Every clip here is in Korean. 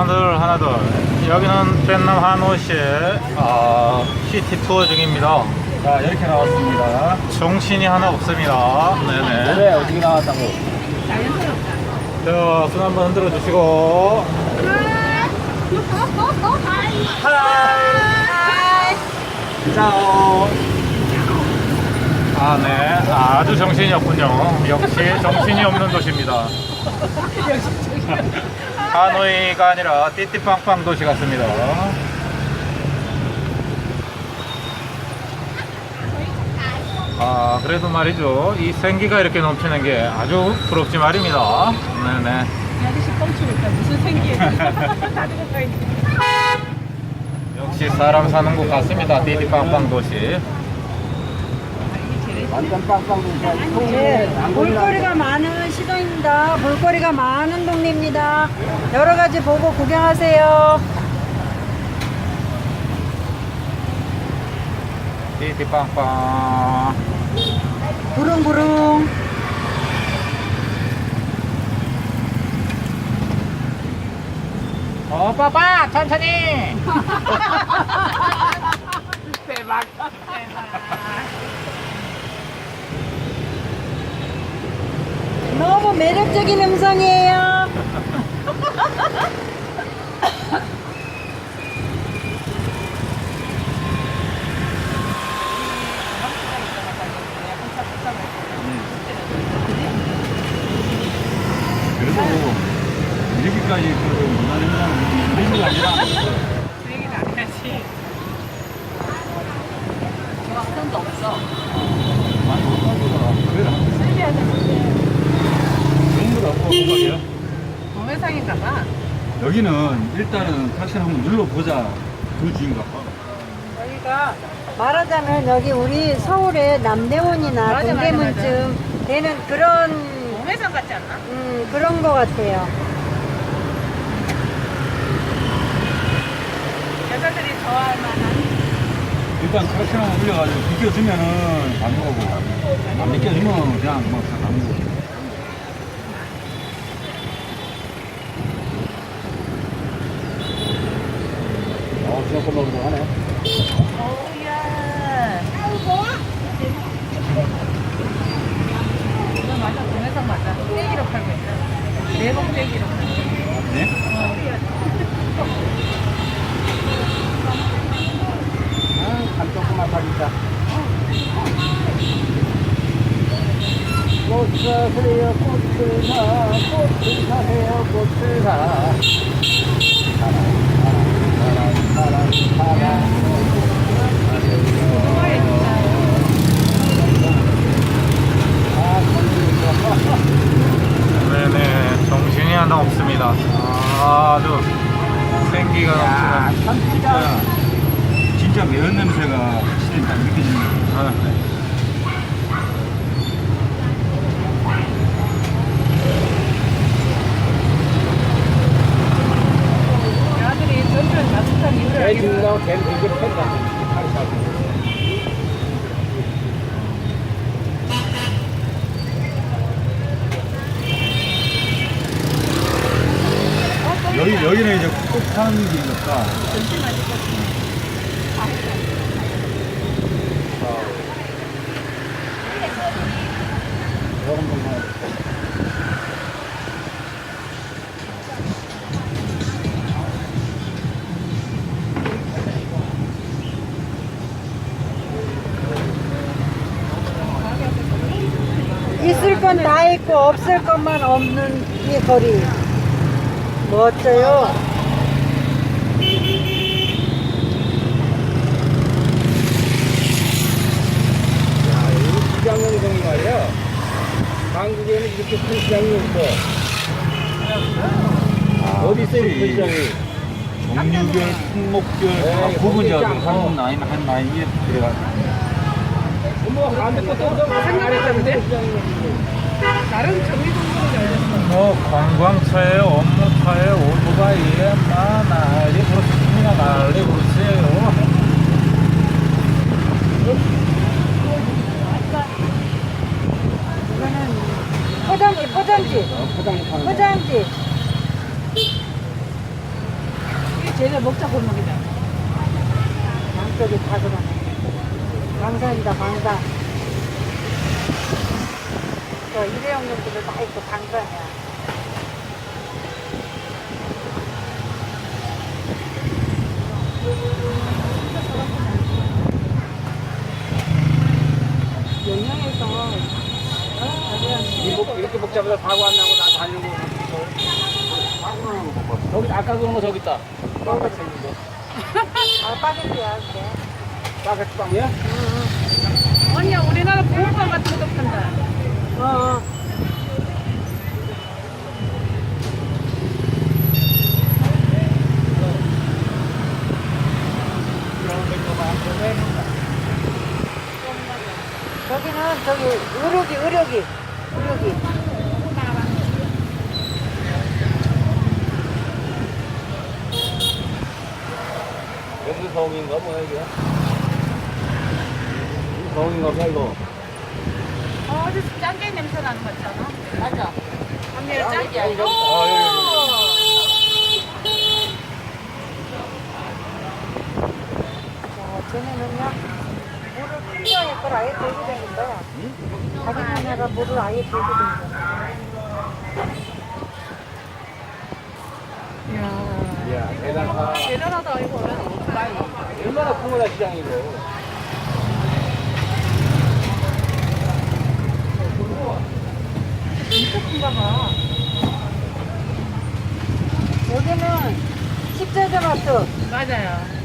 하나 둘 하나 둘. 여기는 베트남 하노시 아, 시티 투어 중입니다. 자 이렇게 나왔습니다. 정신이 하나 없습니다. 네네. 왜 어떻게 나왔다고? 자손 한번 흔들어 주시고. 짜오. 아네. 아주 정신이 없군요. 역시 정신이 없는 도시입니다 하노이가 아니라 띠띠빵빵 도시 같습니다. 아 그래도 말이죠. 이 생기가 이렇게 넘치는 게 아주 부럽지 말입니다. 네네. 이 아저씨 뻥치니까 무슨 생기에 있네. 역시 사람 사는 곳 같습니다. 띠띠빵빵 도시 완전 빵빵. 네, 볼거리가 많은 시도입니다. 볼거리가 많은 동네입니다. 여러 가지 보고 구경하세요. 띠띠빵빵 부릉부릉. 어 빠빠 천천히 대박. 너무 매력적인 음성이에요. 그래도 이렇게까지 그 문화 행사는 우리 게 아니라 그 얘기는 안 해야지. 수학도 없어. 많이 못 가보더라. 그래라. 전부 다 호박이야. 동영상인가 봐. 여기는 일단은 택시를 한번 눌러보자. 그 주인가 봐. 여기가 말하자면 여기 우리 서울의 남대문이나 맞아, 동대문쯤 되는 그런 동해산 같지 않나? 음, 그런 거 같아요. 여자들이 좋아할 만한 일단 택시 한번 올려가지고 비켜주면은 가는 거고 안 비켜주면 그냥 막 가는 거고. 어, 지나골라오고 하네. 오우야 이거 맞아 동해산 맞아 떼기로 팔고 있다 내복 떼기로 네? 아, 감 조금만 사진다. 꽃 사세요, 꽃을 사, 꽃을 사세요, 꽃을 사. 사랑, 사랑, 사랑, 사랑, 사랑. 아, 참 네네 정신이 하나 없습니다 아주 생기가 야, 넘치는 참 진짜 진짜 매운 냄새가 확실히 딱 느껴지네. 아, 여자들이 전주를 따뜻한 이유를 알겠어 걔는 되게 팬다. 여기 여기는 이제 꽃 파는 길이니까. 건다 있고 없을 것만 없는 이 거리. 멋져요. 시장용동이 말이야. 한국에는 이렇게 큰 시장이 없어. 어디 있어요, 큰 시장이? 정류결, 풍목결 다 구분이야. 한 라인 한 라인에 들어가. 다 른 정리동물은 열렸어 뭐 관광차에 업무차에 오토바이에 막 난리 부르십니다 난리 부르세요 이거는 포장지, 포장지, 포장이 파는 거. 포장지. 쟤네 먹자 골목이다. 양쪽이 다 그러네. 방산이다, 방산. 저 일회용 용품들 다 있고 방산이야. 영양에서 이렇게 먹자마자 사고 안 나고 나 다니는 거. 저기 아까 그런 거 저기 있다. 아, 빠질게야, 이렇게. 바게트 빵이야? 언니야, 우리나라 붕어빵 같은 것도 판다. 어, 어. 저기는 저기 의료기 의료기 의료기 여기 성인가 뭐야 이게? 성인가 봐 이거. 어, 어디서 짱게 냄새 나는 것 같잖아. 맞아. 언니가 짱게 아니고. 어, 쟤네는요 물을 풍부하게 걸 아예 들고 다닌다 자기네가 물을 아예 들고 다닌다 야 대단하다. 대단하다, 이거. 얼마나 큰 거다 시장 이거. 큰가 봐. 여기는 십자가 마트 맞아요.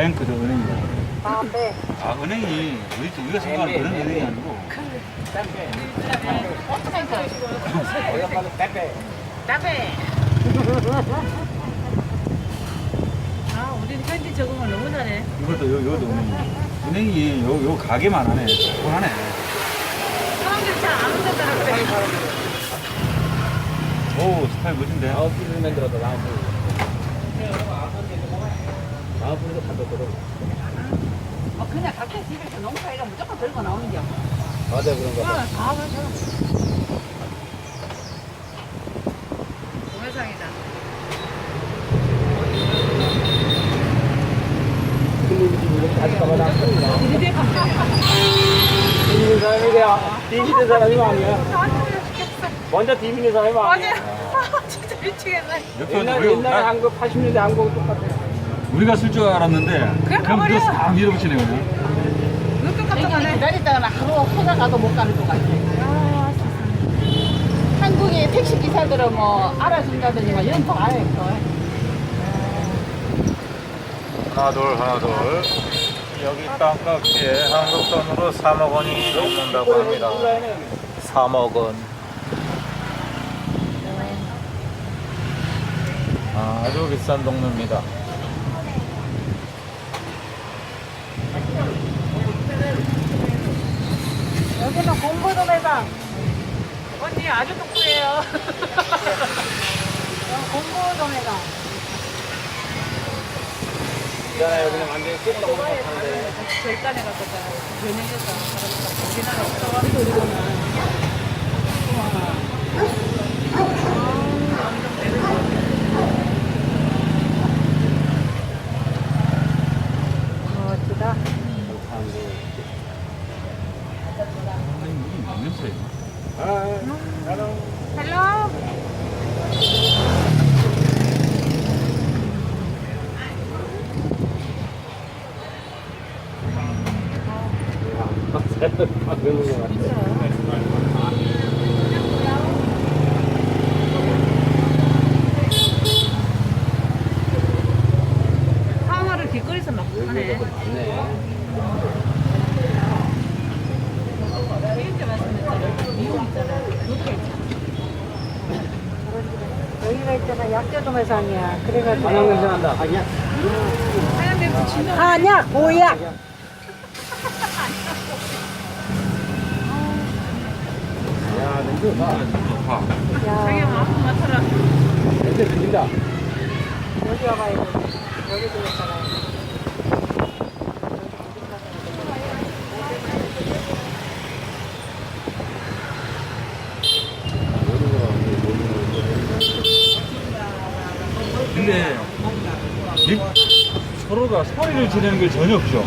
뱅크도 은행이다. 담배 아 은행이 우리 우리가 생각하는 그런 은행이 아니고. 따배. 아, 우리 현지 적응을 너무 잘해. 이것도 요 요도 은행이. 은행이 요 요 가게만 하네. 하네. 사람들이 잘 안 온다더라 그래. 오 스타일 멋진데. 분을 만들었다 나무. 분도 가졌거든. 어, 그냥 각자 집에서 농사일은 무조건 들고 나오는 겨. 맞아 그런가 봐. 어, 다 맞아. 동해상이다. 이래 갑자기. 뒤미는 사람이 돼야. 뒤미는 사람이 아니야. 먼저 뒤미는 사람이. 아니야. 진짜 미치겠네. 옛날 옛날 한국 80년대 한국 똑같아. 우리가 쓸 줄 알았는데 그냥 가버려. 그거 싹 밀어붙이네 그냥. 깜짝. 기다리다가 하루 호가 가도 못 가는 것 같아. 한국의 택시 기사들은 뭐 알아준다더니 막 연통 안 해. 하나 둘 하나 둘 여기 땅값에 한국 돈으로 3억 원이 넘는다고 합니다 3억 원 아주 비싼 동네입니다 여기는 언니 아주 똑부예요. 공부도매장 있잖아요 여기는 완전히 끝나고 사는데. 절단해 갔었잖아. 변형해서 우리나라 없어. 멋지다 냄새. 헬로. 상어를 길거리에서 막 하네. 진짜 맛있는데 미국 있잖아. 그렇게 있잖아. 내가 있잖아 약재도 매상이야. 그래가지고. 한약 냄새 난다. 한약. 하얀 냄새 진짜 한약 보약. 야, 냄새 좋다. 좋다. 자기 야 마음 맡아라 냄새 죽인다. 여기 와봐야 돼. 여기도 있잖아. 근데 이- 소리를 지르는 게 전혀 없죠.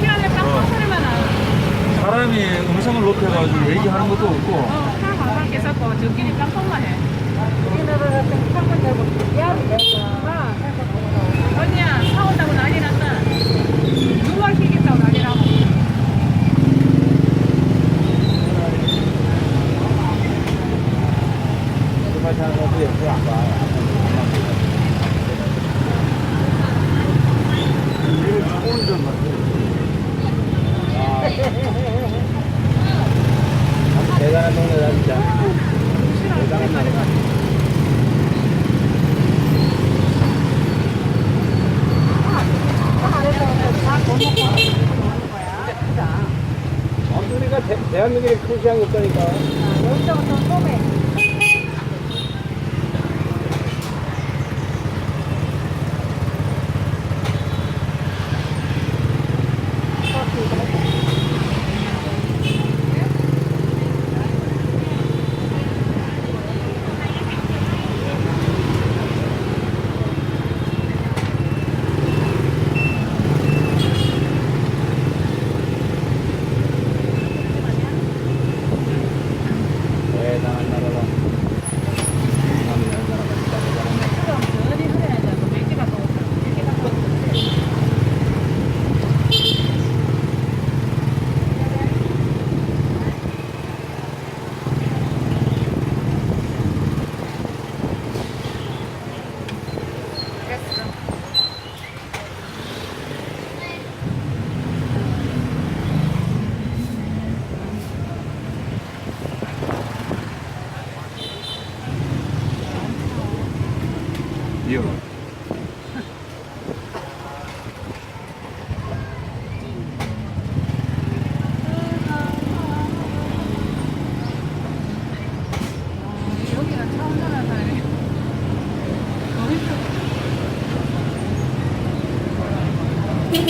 피안에 빵빵 소리만 나요 사람이 음성을 높여가지고 얘기하는 것도 없고 어, 하나 방방 깨닫고 저끼리 빵빵만 해 우리나라 같은 한번 해볼게. 야, 내가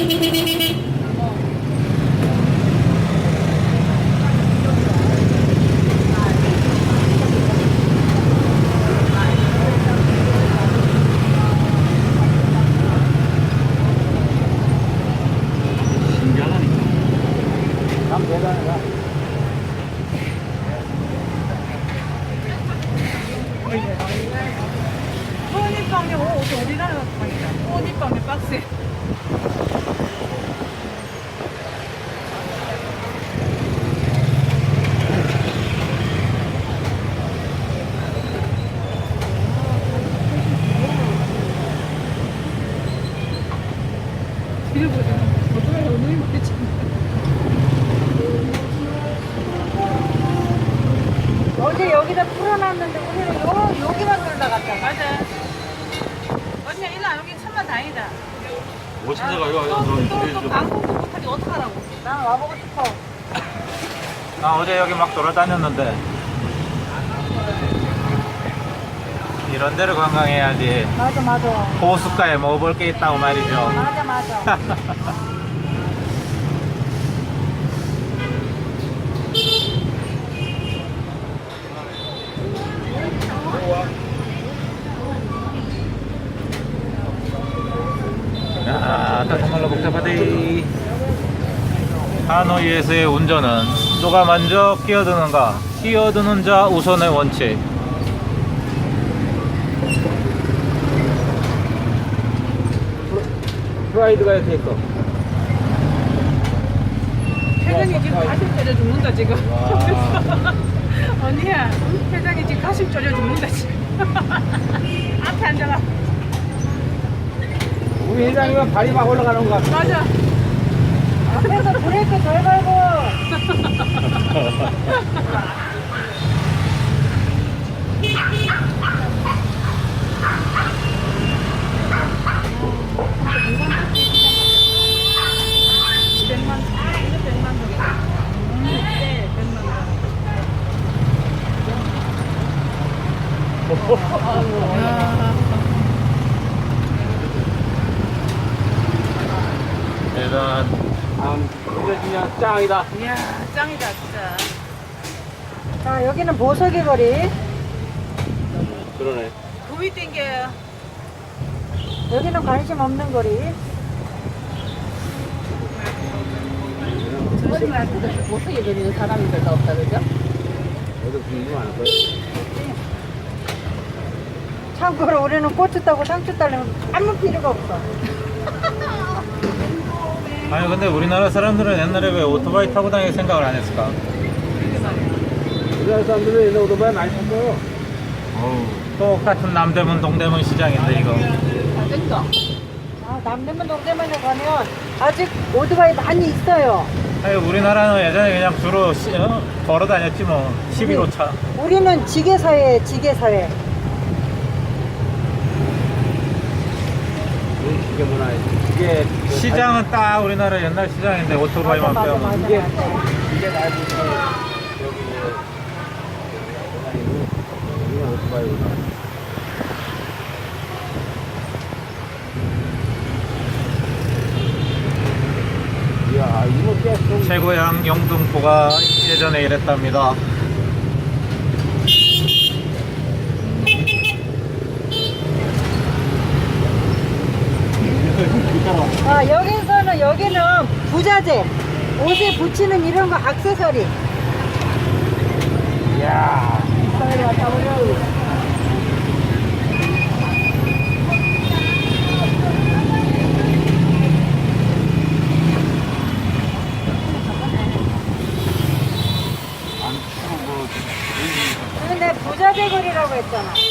叮叮叮叮叮。 천만 다행이다. 뭐 찾아가요? 또, 너 또, 이쪽에 또 좀. 방송도 못하니 어떡하라고. 난 와보고 싶어. 나 어제 여기 막 돌아다녔는데 이런 데를 관광해야지 맞아, 맞아. 호숫가에 먹어볼 게 있다고 말이죠. 맞아, 맞아. 야, 딱 정말로 복잡하대. 하노이에서의 운전은 누가 먼저 끼어드는가? 끼어드는 자 우선의 원칙. 프라이드가 이렇게 있어. 회장이 지금 가슴 쪄려 죽는다, 지금. 언니야, 회장이 지금 가슴 쪄려 죽는다, 지금. 앞에 앉아라. 우리 회장님은 발이 막 올라가는 것 같아. 맞아. 앞에서 브레이크 잘 밟어 대단. 아, 근데 그냥 짱이다. 이야, 짱이다, 진짜. 자, 여기는 보석의 거리. 그러네. 구이 땡겨요. 여기는 관심 없는 거리. 못하게 그리는 사람이 별로 없다 그죠? 어디 궁금 안 거야? 참고로 우리는 고추 따고 상추 따려면 아무 필요가 없어. 아니 근데 우리나라 사람들은 옛날에 왜 오토바이 타고 다닐 생각을 안 했을까? 우리나라 사람들은 옛날 오토바이 많이 탔어요. 똑같은 남대문 동대문 시장인데 이거 자전거. 아, 남대문 동대문에 가면 아직 오토바이 많이 있어요. 아니 우리나라는 예전에 그냥 주로 시, 어? 걸어 다녔지 뭐 11호차 우리는 지게사회, 지게사회. 이게 뭐나 이게 시장은 딱 우리나라 옛날 시장인데 오토바이만 맞아, 맞아, 빼면 맞아. 이게 이게 나중에 여기 이거 오토바이구나. 이야 이거 꽤 좀 최고양 영등포가 예전에 이랬답니다 아, 여기서는, 여기는 부자재. 옷에 붙이는 이런 거 액세서리. 이야. 근데 부자재 거리라고 했잖아.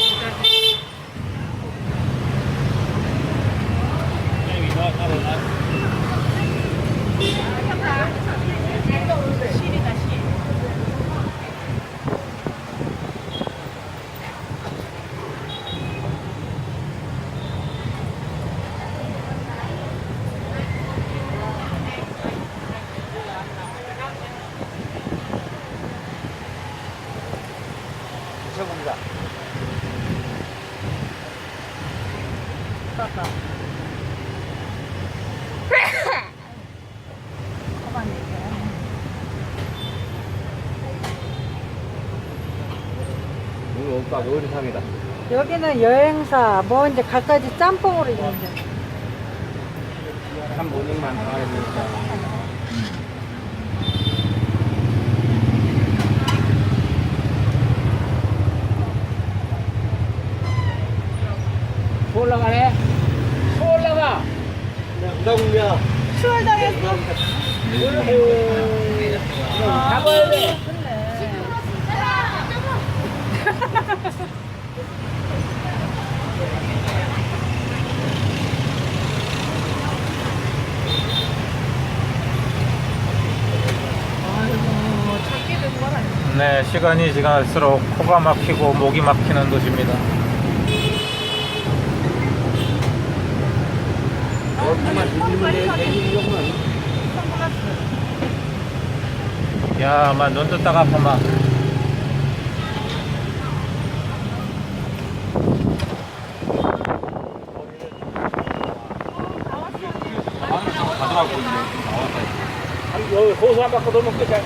최고입니다. 오늘 옷가 요리상이다. 여기는 여행사, 뭐 이제 갖가지 짬뽕으로 있는데. 참 모닝 많다 그러니까. 올라가네. 소 올라가. 나국이야. 추월 당했어. 잡아야 돼. 아이고, 찾기도 뭐라. 네 시간이 지날수록 코가 막히고 목이 막히는 도시입니다 어디만 뒤지면 돼. 대기구만. 야, 막눈 떴다가 아파 막. 가져가고 있네. 여기 호수 한 바퀴 돌면 끝이야.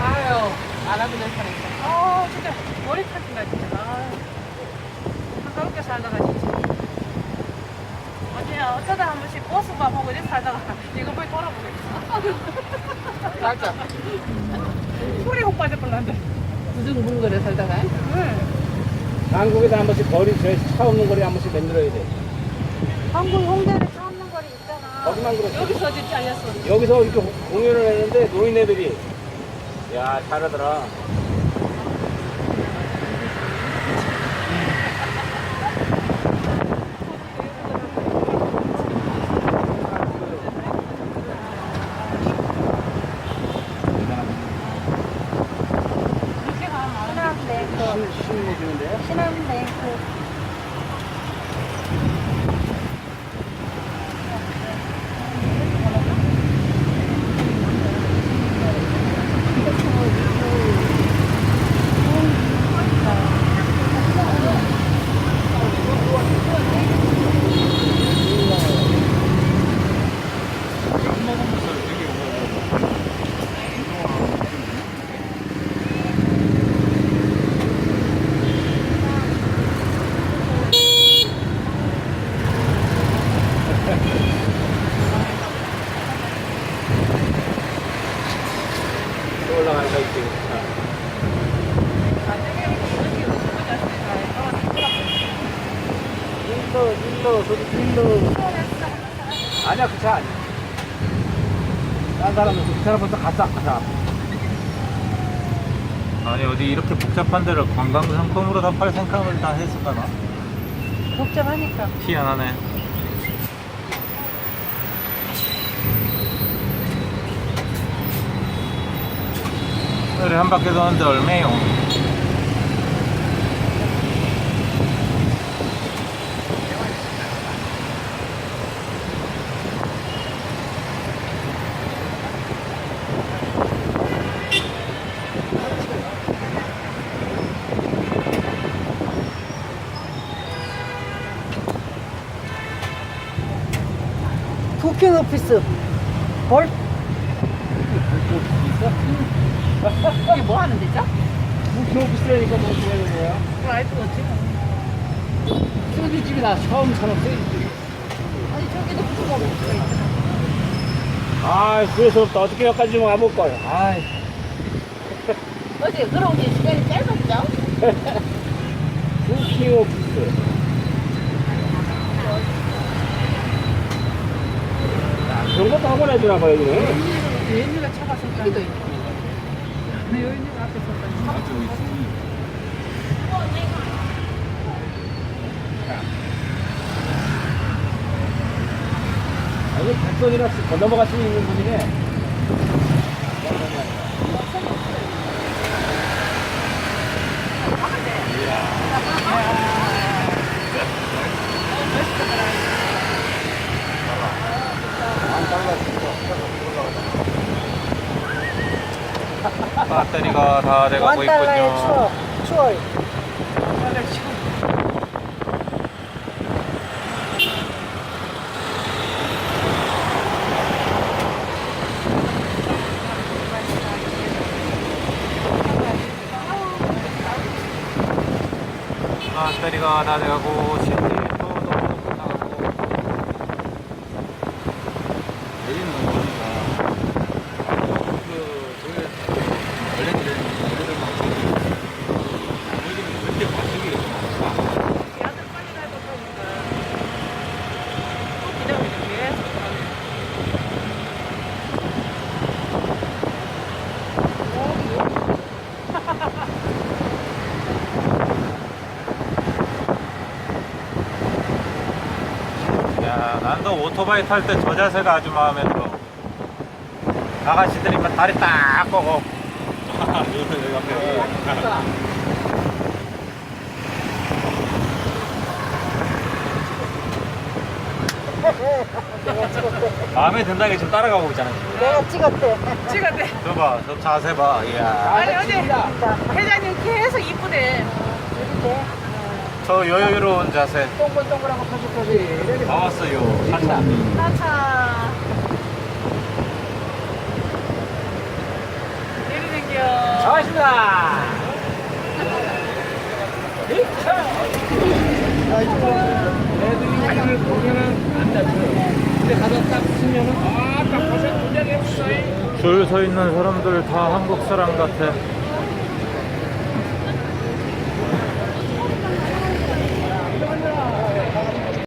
아유, 알아보는 사람. 아, 진짜 머리 타진다, 진짜. 아, 한가롭게 살다가 진짜. 어제 어쩌다 한 번씩 버스만 보고 이렇게 살다가 이거 보고 돌아보겠어. 맞아. 소리 못 빠질 뻔한데. 부중분거려 살다가. 응. 한국에도 한 번씩 거리, 저차 없는 거리 한 번씩 만들어야 돼. 한국 홍대에 차 없는 거리 있잖아. 거기만 그렇지. 여기서 진짜 알렸어. 여기서 이렇게 공연을 했는데 노인네들이 야 잘하더라. 이렇게 가면 신암대, 힘이 주는데요? 신암대. 올라 일로, 저기 일로. 아니야, 그 차 아니야. 딴 사람은 그 사람 벌써 갔어, 갔어. 아니 어디 이렇게 복잡한 데를 관광 상품으로 다 팔 생각을 다 했을까나? 복잡하니까. 희한하네. 오늘 한 바퀴 도는데 얼마요? 부킹 오피스. 볼? 이게 뭐 하는 데죠? 무슨 오피스라니까 뭐 어떻게 하는 거야? 라이프가 어떻게 소주집이 나 처음처럼 소주집. 아니 저기도 먹고 있잖아 아, 그래서부터 어떻게 여기까지 좀 가볼 거야. 아, 어제 그러고 게 시간이 짧았죠? 부킹 오피스. 그런 것도 하고 해주나 봐, 여기는. 여인이가 차가 섰다. 여기도 있고 여인이가 앞에 섰다. 아, 이거 백선이라 건너먹을 수 있는 분이네. 배터리가 다 돼가고 있군요. 추억. 추월. 배터리가 다 돼가고 시티 또 너무 나가고 내리는 거니까 그 저게 원래 이런 노래들만 여기는 그렇게 과식이 야들 빨리 가고 보니까 또 기다리고 계속 가네. 야, 난도 오토바이 탈 때 저 자세가 아주 마음에 들어. 아가씨들이면 다리 딱 꺾어. 여기 앞에. 마음에 든다게 지금 따라가고 있잖아. 내가 찍었대. 찍었대. 저 봐, 저 자세 봐. 이야. 아니 어제 회장님 계속 이쁘대. 저 여유로운 자세. 거 터질터질. 다 왔어요. 차차. 나차. 내리는겨. 좋았습니다. 애들이 자기를 보면은 안 다쳐요. 근데 가서 딱 쓰면은 아, 딱 보세요. 없어요. 줄 서 있는 사람들 다 한국 사람 같아.